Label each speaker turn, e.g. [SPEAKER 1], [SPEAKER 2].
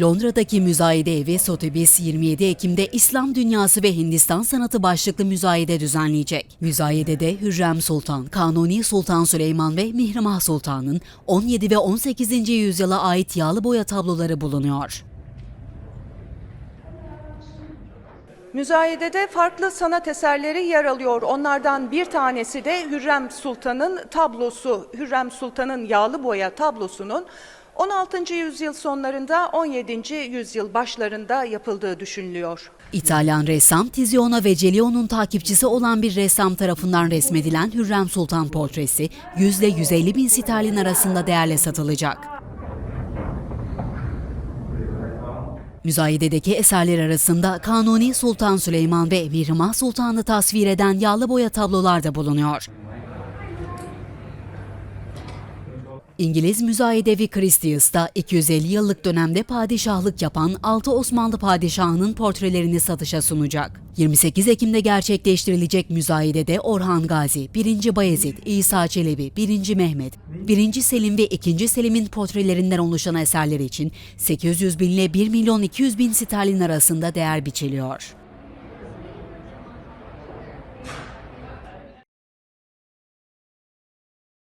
[SPEAKER 1] Londra'daki müzayede evi Sotheby's 27 Ekim'de İslam Dünyası ve Hindistan Sanatı başlıklı müzayede düzenleyecek. Müzayedede Hürrem Sultan, Kanuni Sultan Süleyman ve Mihrimah Sultan'ın 17 ve 18. yüzyıla ait yağlı boya tabloları bulunuyor.
[SPEAKER 2] Müzayedede farklı sanat eserleri yer alıyor. Onlardan bir tanesi de Hürrem Sultan'ın tablosu. Hürrem Sultan'ın yağlı boya tablosunun 16. yüzyıl sonlarında 17. yüzyıl başlarında yapıldığı düşünülüyor.
[SPEAKER 1] İtalyan ressam Tiziano Vecellio'nun takipçisi olan bir ressam tarafından resmedilen Hürrem Sultan portresi 100 ile 150 bin sterlin arasında değerle satılacak. Müzayededeki eserler arasında Kanuni Sultan Süleyman ve Mihrimah Sultan'ı tasvir eden yağlı boya tablolar da bulunuyor. İngiliz müzayedevi Christie's da 250 yıllık dönemde padişahlık yapan 6 Osmanlı padişahının portrelerini satışa sunacak. 28 Ekim'de gerçekleştirilecek müzayedede Orhan Gazi, 1. Bayezid, İsa Çelebi, 1. Mehmet, 1. Selim ve 2. Selim'in portrelerinden oluşan eserler için 800 bin ile 1 milyon 200 bin sterlin arasında değer biçiliyor.